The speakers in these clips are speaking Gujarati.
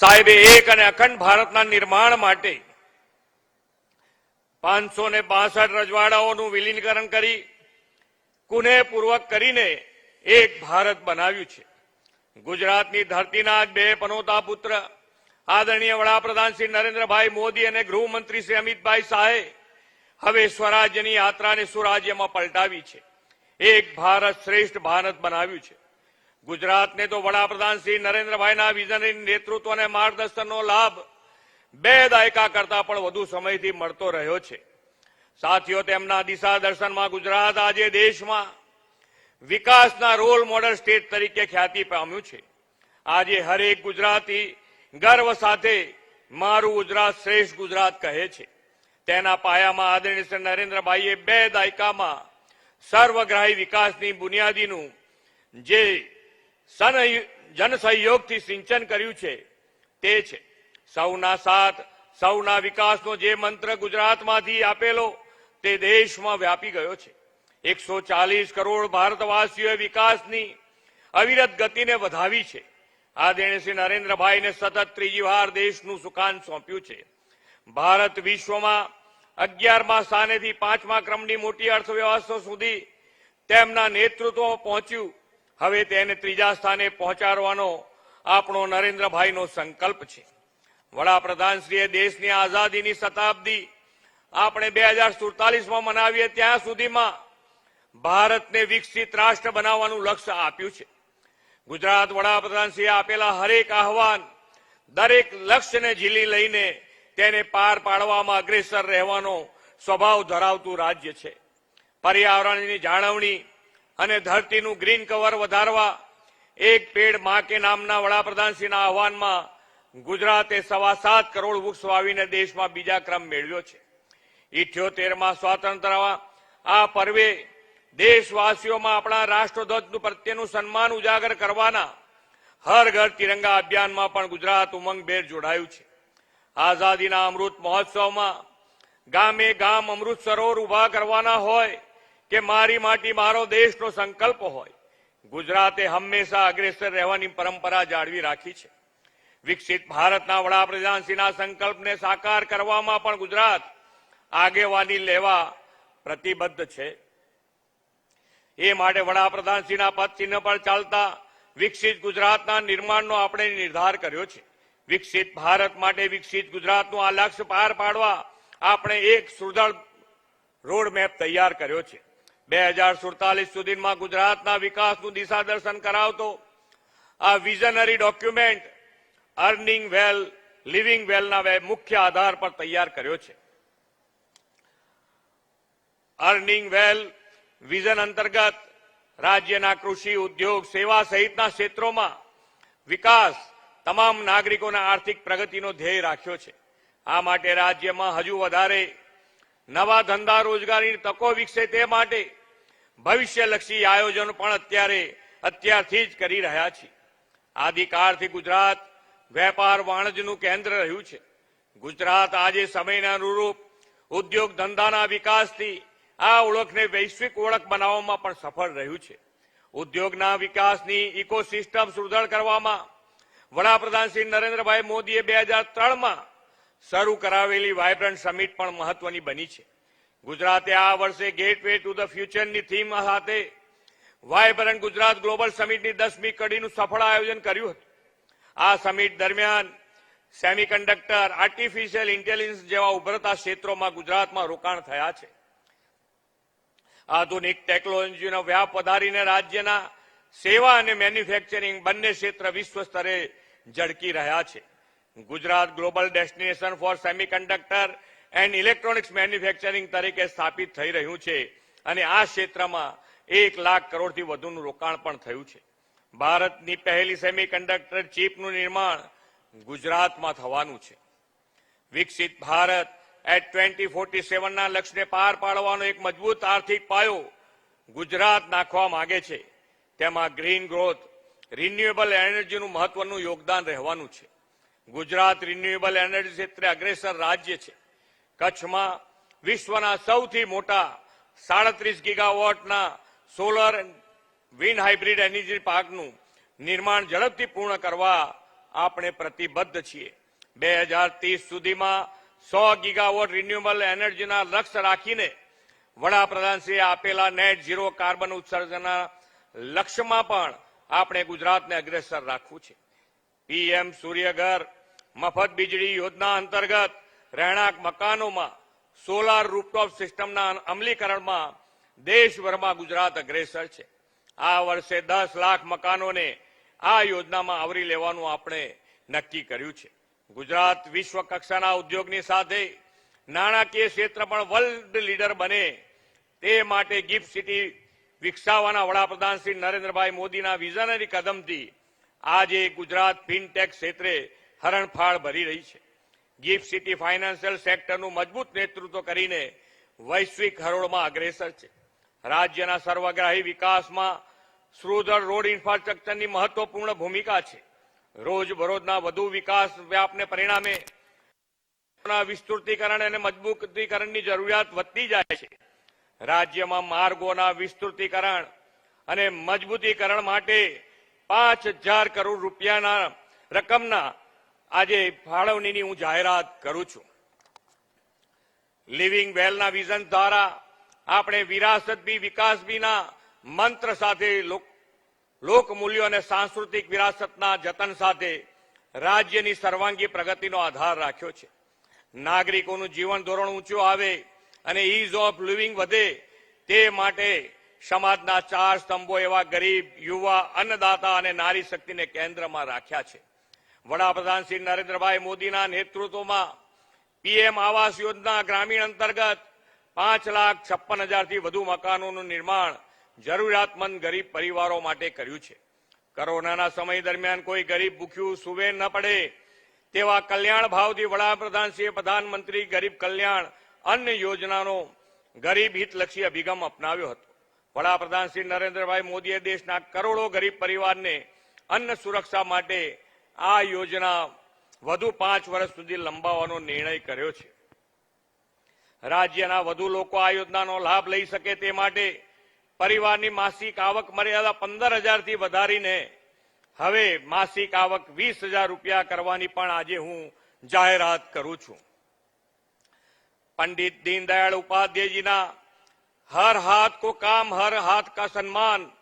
સાહેબે એક અને અખંડ ભારતના નિર્માણ માટે પાંચસો ને બાસઠ રજવાડાઓનું વિલીનીકરણ કરી કુનેહપૂર્વક કરીને એક ભારત બનાવ્યું છે. ગુજરાતની ધરતીના બે પનોતા પુત્ર, આદરણીય વડાપ્રધાન શ્રી નરેન્દ્રભાઈ મોદી અને ગૃહમંત્રી શ્રી અમિતભાઈ શાહે હવે સ્વરાજ્યની યાત્રાને સુરાજ્યમાં પલટાવી છે. એક ભારત શ્રેષ્ઠ ભારત બનાવ્યું છે. ગુજરાતને તો વડાપ્રધાન શ્રી નરેન્દ્રભાઈના વિઝનરી નેતૃત્વ અને માર્ગદર્શનનો લાભ બે દાયકા કરતા પણ વધુ સમયથી મળતો રહ્યો છે. સાથીઓ, તેમના દિશા દર્શનમાં ગુજરાત આજે દેશમાં વિકાસના રોલ મોડલ સ્ટેટ તરીકે ખ્યાતિ પામ્યું છે. આજે હરેક ગુજરાતી ગર્વ સાથે મારું ગુજરાત શ્રેષ્ઠ ગુજરાત કહે છે. તેના પાયામાં આદરણીય શ્રી નરેન્દ્રભાઈએ બે દાયકામાં સર્વગ્રાહી વિકાસની બુનિયાદીનું જે સન સહયોગથી સિંચન કર્યું છે. તે છે. સૌના સાથ, સૌના વિકાસનો જે મંત્ર ગુજરાતમાંથી આપેલો, તે દેશમાં વ્યાપી ગયો છે. એકસો ચાલીસ કરોડ ભારતવાસીઓએ વિકાસની અવિરત ગતિને વધાવી છે. આદરણીય શ્રી નરેન્દ્રભાઈને સતત ત્રીજી વાર દેશનું સુકાન સોંપ્યું છે. ભારત વિશ્વમાં અગિયારમા સ્થાનેથી પાંચમા ક્રમની મોટી અર્થવ્યવસ્થા સુધી તેમના નેતૃત્વમાં પહોંચ્યું. હવે તેને ત્રીજા સ્થાને પહોંચાડવાનો આપણો નરેન્દ્રભાઈનો સંકલ્પ છે. વડાપ્રધાનશ્રીએ દેશની આઝાદીની શતાબ્દી આપણે બે હજાર સુડતાલીસમાં મનાવીએ ત્યાં સુધીમાં ભારતને વિકસિત રાષ્ટ્ર બનાવવાનું લક્ષ્ય આપ્યું છે. ગુજરાત વડાપ્રધાનશ્રીએ આપેલા હરેક આહવાન, દરેક લક્ષ્યને ઝીલી લઈને તેને પાર પાડવામાં અગ્રેસર રહેવાનો સ્વભાવ ધરાવતું રાજ્ય છે. પર્યાવરણની જાળવણી અને ધરતીનું ગ્રીન કવર વધારવા એક પેડમાં કે નામના વડાપ્રધાનશ્રીના આહવાનમાં ગુજરાતે સવા સાત કરોડ વૃક્ષ વાવીને દેશમાં બીજા ક્રમ મેળવ્યો છે. ઇઠ્યોતેરમાં સ્વાતંત્ર્ય આ પર્વે દેશવાસીઓમાં આપણા રાષ્ટ્રધ્વજ પ્રત્યેનું સન્માન ઉજાગર કરવાના હર ઘર તિરંગા અભિયાનમાં પણ ગુજરાત ઉમંગભેર જોડાયું છે. આઝાદીના અમૃત મહોત્સવમાં ગામે ગામ અમૃત સરોવર ઊભા કરવાના હોય કે મારી માટી મારો દેશનો સંકલ્પ હોય. ગુજરાતે હંમેશા અગ્રેસર રહેવાની પરંપરા જાળવી રાખી છે. વિકસિત ભારતના વડાપ્રધાનશ્રીના સંકલ્પને સાકાર કરવામાં પણ ગુજરાત આગેવાની લેવા પ્રતિબદ્ધ છે. એ માટે વડાપ્રધાનશ્રીના પદચિહ્ન પર ચાલતા વિકસિત ગુજરાતના નિર્માણનો આપણે નિર્ધાર કર્યો છે. વિકસિત ભારત માટે વિકસિત ગુજરાતનું આ લક્ષ્ય પાર પાડવા આપણે એક સુદૃઢ રોડ મેપ તૈયાર કર્યો છે. બે હજાર સુડતાલીસ સુધીમાં ગુજરાતના વિકાસનું દિશા દર્શન કરાવતો આ visionary document earning well, living વેલના વે- મુખ્ય આધાર પર તૈયાર કર્યો છે. અર્નિંગ વેલ વિઝન અંતર્ગત રાજ્યના કૃષિ, ઉદ્યોગ, સેવા સહિતના ક્ષેત્રોમાં વિકાસ તમામ નાગરિકોના આર્થિક પ્રગતિનો ધ્યેય રાખ્યો છે. આ માટે રાજ્યમાં હજુ વધારે નવા ધંધા રોજગારીની તકો વિકસે તે માટે ભવિષ્યલક્ષી આયોજનો પણ અત્યારે અત્યારથી જ કરી રહ્યા છીએ. આદિકાળથી ગુજરાત વેપાર વાણિજ્યનું કેન્દ્ર રહ્યું છે. ગુજરાત આજે સમયના અનુરૂપ ઉદ્યોગ ધંધાના વિકાસથી આ ઓળખને વૈશ્વિક ઓળખ બનાવવામાં પણ સફળ રહ્યું છે. ઉદ્યોગના વિકાસની ઇકોસિસ્ટમ સુદૃઢ કરવામાં વડાપ્રધાન શ્રી નરેન્દ્રભાઈ મોદીએ બે હજાર ત્રણમાં શરૂ કરાવેલી વાયબ્રન્ટ સમિટ પણ મહત્વની બની છે. ગુજરાતે આ વર્ષે ગેટ વે ટુ ધ ફ્યુચરની થીમ સાથે વાયબ્રન્ટ ગુજરાત ગ્લોબલ સમિટની દસમી કડીનું સફળ આયોજન કર્યું હતું. આ સમિટ દરમિયાન સેમિકન્ડક્ટર આર્ટિફિશિયલ ઇન્ટેલિજન્સ જેવા ઉભરતા ક્ષેત્રોમાં ગુજરાતમાં રોકાણ થયા છે. આધુનિક ટેકનોલોજીનો વ્યાપ વધારીને રાજ્યના સેવા અને મેન્યુફેક્ચરિંગ બંને ક્ષેત્ર વિશ્વ સ્તરે ઝળકી રહ્યા છે. Gujarat global destination for semiconductor and electronics manufacturing તરીકે સ્થાપિત થઈ રહ્યું છે. અને આ ક્ષેત્રમાં એક લાખ કરોડથી વધુનું રોકાણ પણ થયું છે. ભારતની પહેલી સેમિકન્ડક્ટર ચીપનું નિર્માણ ગુજરાતમાં થવાનું છે. વિકસિત ભારત એટ ટ્વેન્ટી ફોર્ટી સેવનના લક્ષ્યને પાર પાડવાનો એક મજબૂત આર્થિક પાયો ગુજરાત નાખવા માંગે છે. તેમાં ગ્રીન ગ્રોથ રિન્યુએબલ એનર્જીનું મહત્વનું યોગદાન રહેવાનું છે. ગુજરાત રિન્યુએબલ એનર્જી ક્ષેત્રે અગ્રેસર રાજ્ય છે. કચ્છમાં વિશ્વના સૌથી મોટા સાડત્રીસ ગીગાવોટના સોલર વિન્ડ હાઇબ્રિડ એનર્જી પાર્કનું નિર્માણ ઝડપથી પૂર્ણ કરવા આપણે પ્રતિબદ્ધ છીએ. બે હજાર ત્રીસ સુધીમાં સો ગીગાવોટ રિન્યુએબલ એનર્જીના લક્ષ્ય રાખીને વડાપ્રધાનશ્રીએ આપેલા નેટ ઝીરો કાર્બન ઉત્સર્જનના લક્ષ્યમાં પણ આપણે ગુજરાતને અગ્રેસર રાખવું છે. પીએમ સૂર્યઘર મફત વીજળી યોજના અંતર્ગત રહેણાંક મકાનોમાં સોલાર રૂપટોપ સિસ્ટમના અમલીકરણમાં દેશભરમાં ગુજરાત અગ્રેસર છે. આ વર્ષે દસ લાખ મકાનોને આ યોજનામાં આવરી લેવાનું આપણે નક્કી કર્યું છે. ગુજરાત વિશ્વ કક્ષાના ઉદ્યોગની સાથે નાણાકીય ક્ષેત્ર પણ વર્લ્ડ લીડર બને તે માટે ગિફ્ટ સિટી વિકસાવવાના વડાપ્રધાન શ્રી નરેન્દ્રભાઈ મોદીના વિઝનરી કદમથી આજે ગુજરાત ફિનટેક ક્ષેત્રે હરણફાળ ભરી રહી છે. ગિફ્ટ સિટી ફાઇનાન્શિયલ સેક્ટરનું મજબૂત નેતૃત્વ કરીને વૈશ્વિક હરોળમાં અગ્રેસર છે. રાજ્યના સર્વગ્રાહી વિકાસમાં સુદૃઢ રોડ ઇન્ફ્રાસ્ટ્રક્ચરની મહત્વપૂર્ણ ભૂમિકા છે. રોજબરોજના વધુ વિકાસ વ્યાપને પરિણામે વિસ્તૃતીકરણ અને મજબૂતીકરણની જરૂરિયાત વધતી જાય છે. રાજ્યમાં માર્ગોના વિસ્તૃતીકરણ અને મજબૂતીકરણ માટે પાંચ હજાર કરોડ રૂપિયાના રકમના આજે ફાળવણીની હું જાહેરાત કરું છું. લિવિંગ વેલના વિઝન દ્વારા આપણે વિરાસત બી, વિકાસ બીના મંત્ર સાથે લોક- લોક અને સાંસ્કૃતિક વિરાસતના જતન સાથે રાજ્યની સર્વાંગી પ્રગતિનો આધાર રાખ્યો છે. નાગરિકોનું જીવન ધોરણ ઊંચું આવે અને ઇઝ ઓફ લિવિંગ વધે તે માટે સમાજના ચાર સ્તંભો એવા ગરીબ, યુવા, અન્નદાતા અને નારી શક્તિને કેન્દ્રમાં રાખ્યા છે. વડાપ્રધાન શ્રી નરેન્દ્રભાઈ મોદીના નેતૃત્વમાં પીએમ આવાસ યોજના ગ્રામીણ અંતર્ગત પાંચ લાખ છપ્પન હજારથી વધુ મકાનોનું નિર્માણ જરૂરિયાતમંદ ગરીબ પરિવારો માટે કર્યું છે. કોરોનાના સમય દરમિયાન કોઈ ગરીબ ભૂખ્યું સુવે ન પડે તેવા કલ્યાણ ભાવથી વડાપ્રધાનશ્રીએ પ્રધાનમંત્રી ગરીબ કલ્યાણ અન્ન યોજનાનો ગરીબ હિતલક્ષી અભિગમ અપનાવ્યો હતો. વડાપ્રધાન શ્રી નરેન્દ્રભાઈ મોદીએ દેશના કરોડો ગરીબ પરિવારને અન્ન સુરક્ષા માટે આ યોજના વધુ પાંચ વર્ષ સુધી લંબાવવાનો નિર્ણય કર્યો છે. રાજ્યના વધુ લોકો આ યોજનાનો લાભ લઈ શકે તે માટે પરિવારની માસિક આવક મર્યાદા પંદર હજારથી વધારીને હવે માસિક આવક વીસ હજાર રૂપિયા કરવાની પણ આજે હું જાહેરાત કરું છું. પંડિત દીનદયાળ ઉપાધ્યાયજીના હર હાથ કો કામ, હર હાથ કા સન્માન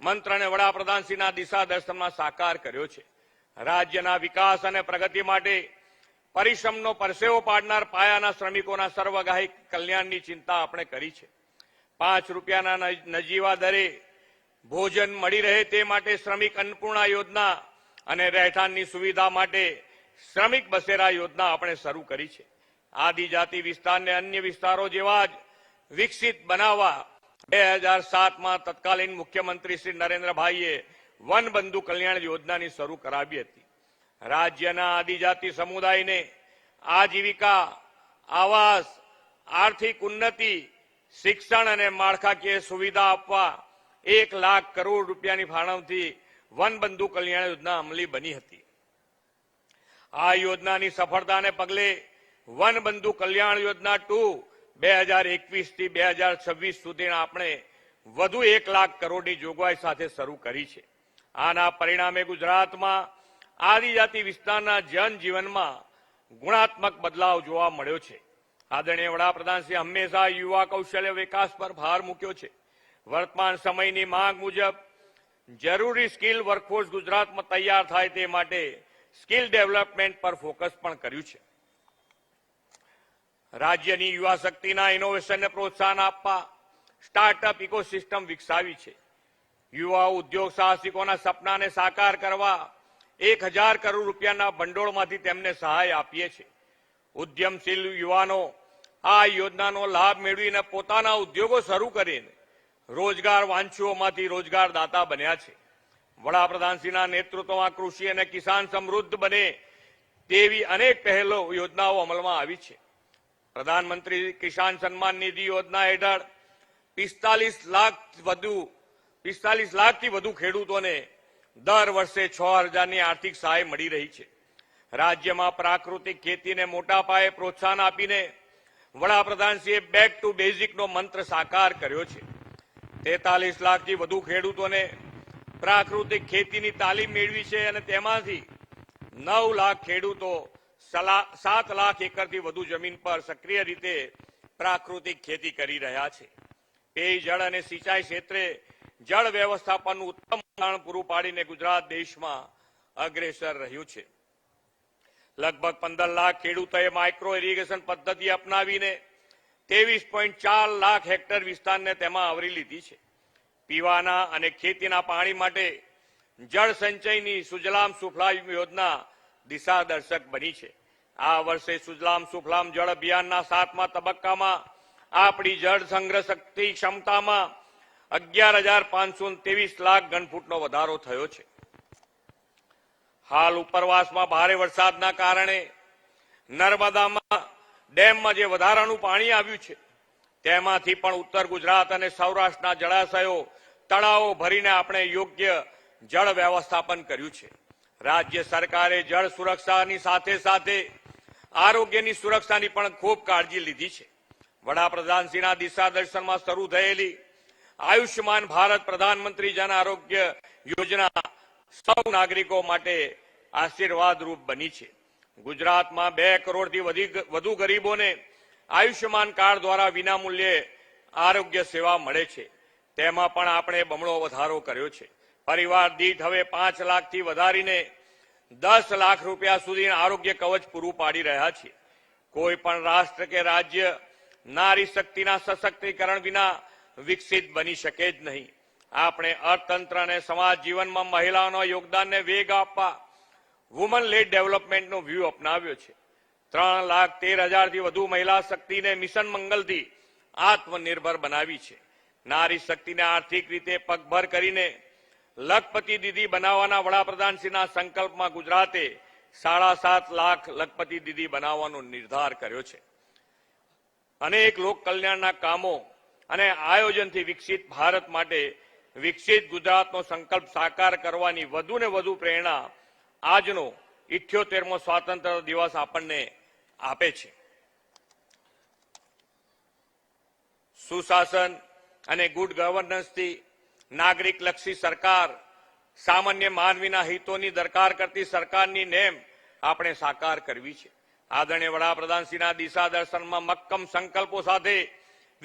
મંત્રને વડાપ્રધાનશ્રીના દિશા દર્શનમાં સાકાર કર્યો છે. રાજ્યના વિકાસ અને પ્રગતિ માટે પરિશ્રમનો પરસેવો પાડનાર પાયાના શ્રમિકોના સર્વગાહી કલ્યાણની ચિંતા આપણે કરી છે. પાંચ રૂપિયાના નજીવા દરે ભોજન મળી રહે તે માટે શ્રમિક અન્નપૂર્ણા યોજના અને રહેઠાણની સુવિધા માટે શ્રમિક બસેરા યોજના આપણે શરૂ કરી છે. આદિજાતિ વિસ્તારને અન્ય વિસ્તારો જેવા જ વિકસિત બનાવવા બે હજાર સાતમાં તત્કાલીન મુખ્યમંત્રી શ્રી નરેન્દ્રભાઈએ વન બંધુ કલ્યાણ યોજનાની શરૂ કરાવી હતી. રાજ્યના આદિજાતિ સમુદાયને આજીવિકા, આવાસ, આર્થિક ઉન્નતિ, શિક્ષણ અને માળખાકીય સુવિધા આપવા એક લાખ કરોડ રૂપિયાની ફાળવથી વન બંધુ કલ્યાણ યોજના અમલી બની હતી. આ યોજનાની સફળતાને પગલે વન બંધુ કલ્યાણ યોજના ટુ બે હજાર એકવીસથી બે હજાર છવ્વીસ સુધીના આપણે વધુ એક લાખ કરોડની જોગવાઈ સાથે શરૂ કરી છે. આના પરિણામે ગુજરાતમાં આદિજાતિ વિસ્તારના જનજીવનમાં ગુણાત્મક બદલાવ જોવા મળ્યો છે. આદરણીય વડાપ્રધાનશ્રી હંમેશા યુવા કૌશલ્ય વિકાસ પર ભાર મૂક્યો છે. વર્તમાન સમયની માંગ મુજબ જરૂરી સ્કિલ વર્કફોર્સ ગુજરાતમાં તૈયાર થાય તે માટે સ્કિલ ડેવલપમેન્ટ પર ફોકસ પણ કર્યું છે. રાજ્યની યુવા શક્તિના ઇનોવેશનને પ્રોત્સાહન આપવા સ્ટાર્ટઅપ ઇકોસિસ્ટમ વિકસાવી છે. યુવા ઉદ્યોગ સાહસિકોના સપનાને સાકાર કરવા એક હજાર કરોડ રૂપિયાના ભંડોળમાંથી તેમને સહાય આપીએ છીએ. ઉદ્યમશીલ યુવાનો આ યોજનાનો લાભ મેળવીને પોતાના ઉદ્યોગો શરૂ કરીને રોજગાર વાંચુઓમાંથી રોજગારદાતા બન્યા છે. વડાપ્રધાનશ્રીના નેતૃત્વમાં કૃષિ અને કિસાન સમૃદ્ધ બને તેવી અનેક પહેલો યોજનાઓ અમલમાં આવી છે. પ્રધાનમંત્રી કિસાન સન્માન નિધિ યોજના હેઠળ પિસ્તાલીસ લાખ વધુ પિસ્તાલીસ લાખથી વધુ ખેડૂતોને દર વર્ષે છ હજારની આર્થિક સહાય મળી રહી છે. રાજ્યમાં પ્રાકૃતિક ખેતીને મોટા પાયે પ્રોત્સાહન આપીને વડાપ્રધાનશ્રીએ બેક ટુ બેઝિકનો મંત્ર સાકાર કર્યો છે. તેતાલીસ લાખથી વધુ ખેડૂતોને પ્રાકૃતિક ખેતીની તાલીમ મેળવી છે અને તેમાંથી નવ લાખ ખેડૂતો સાત લાખ એકરથી વધુ જમીન પર સક્રિય રીતે પ્રાકૃતિક ખેતી કરી રહ્યા છે. પેય જળ અને સિંચાઈ ક્ષેત્રે જળ વ્યવસ્થાપનનું ઉત્તમ ઉદાહરણ પૂરું પાડીને ગુજરાત દેશમાં અગ્રેસર રહ્યું છે. લગભગ પંદર લાખ ખેડૂતોએ માઇક્રો ઇરિગેશન પદ્ધતિ અપનાવીને ત્રેવીસ પોઈન્ટ ચાર લાખ હેક્ટર વિસ્તારને તેમાં આવરી લીધી છે. પીવાના અને ખેતીના પાણી માટે જળ સંચયની સુજલામ સુફલામ યોજના દિશા દર્શક બની છે. આ વર્ષે સુજલામ સુફલામ જળ અભિયાનના સાતમા તબક્કામાં આપણી જળ સંગ્રહ શક્તિ ક્ષમતામાં અગિયાર હજાર પાંચસો ત્રેવીસ લાખ ઘનફૂટનો વધારો થયો છે. હાલ ઉપરવાસમાં ભારે વરસાદના કારણે નર્મદામાં ડેમમાં જે વધારાનું પાણી આવ્યું છે, તેમાંથી પણ ઉત્તર ગુજરાત અને સૌરાષ્ટ્રના જળાશયો તળાવો ભરીને આપણે યોગ્ય જળ વ્યવસ્થાપન કર્યું છે. રાજ્ય સરકારે જળ સુરક્ષાની સાથે સાથે આરોગ્યની સુરક્ષાની પણ ખૂબ કાળજી લીધી છે. વડાપ્રધાનશ્રીના દિશા દર્શનમાં શરૂ થયેલી આયુષ્યમાન ભારત પ્રધાનમંત્રી જન આરોગ્ય યોજના સૌ નાગરિકો માટે આશીર્વાદરૂપ બની છે. ગુજરાતમાં બે કરોડથી વધુ ગરીબોને આયુષ્યમાન કાર્ડ દ્વારા વિનામૂલ્યે આરોગ્ય સેવા મળે છે. તેમાં પણ આપણે બમણો વધારો કર્યો છે. પરિવાર દીઠ હવે પાંચ લાખથી વધારીને દસ લાખ રૂપિયા સુધી આરોગ્ય કવચ પૂરું પાડી રહ્યા છે. કોઈ પણ રાષ્ટ્ર કે રાજ્ય નારી શક્તિના સશક્તિકરણ વિના વિકસિત બની શકે જ નહીં. આપણે અર્થતંત્ર અને સમાજ જીવનમાં મહિલાઓના યોગદાનને વેગ આપવા વુમન લેડ ડેવલપમેન્ટનો વ્યૂ અપનાવ્યો છે. ત્રણ લાખ તેર હજારથી વધુ મહિલા શક્તિને મિશન મંગલથી આત્મનિર્ભર બનાવી છે. નારી શક્તિને આર્થિક રીતે પગભર કરીને લખપતિ દીદી બનાવવાના વડાપ્રધાનશ્રીના સંકલ્પમાં ગુજરાતે સાડા સાત લાખ લખપતિ દીદી બનાવવાનો નિર્ધાર કર્યો છે. અનેક લોક કલ્યાણના કામો અને આયોજનથી વિકસિત ભારત માટે વિકસિત ગુજરાતનો સંકલ્પ સાકાર કરવાની વધુ ને વધુ પ્રેરણા આજનો ઇઠ્યોતેરમો સ્વાતંત્ર્ય દિવસ આપણને આપે છે. સુશાસન અને ગુડ ગવર્નન્સથી નાગરિક લક્ષી સરકાર, સામાન્ય માનવીના હિતોની દરકાર કરતી સરકારની નેમ આપણે સાકાર કરવી છે. આદરણીય વડાપ્રધાનશ્રીના દિશા દર્શનમાં મક્કમ સંકલ્પો સાથે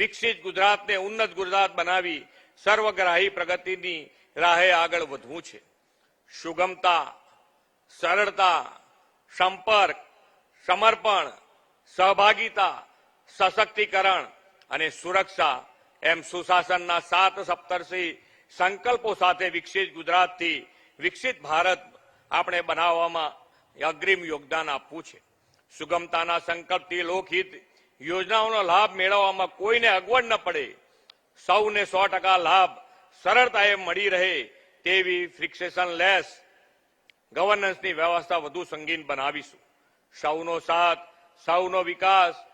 વિકસિત ગુજરાતને ઉન્નત ગુજરાત બનાવી સર્વગ્રાહી પ્રગતિની રાહે આગળ વધવું છે. સુગમતા, સરળતા, સંપર્ક, સમર્પણ, સહભાગિતા, સશક્તિકરણ અને સુરક્ષા એમ સુશાસનના સાત સપ્તર્ષી સંકલ્પો સાથે વિકસિત ગુજરાતથી વિકસિત ભારત આપણે બનાવવામાં અગ્રીમ યોગદાન આપવું છે. સુગમતાના સંકલ્પથી લોકહિત યોજનાઓનો લાભ મેળવવામાં કોઈને અગવડ ન પડે. સૌને સો ટકા લાભ સરળતાએ મળી રહે તેવી ફિક્સેશન લેસ ગવર્નન્સની વ્યવસ્થા વધુ સંગીન બનાવીશું. સૌનો સાથ, સૌનો વિકાસ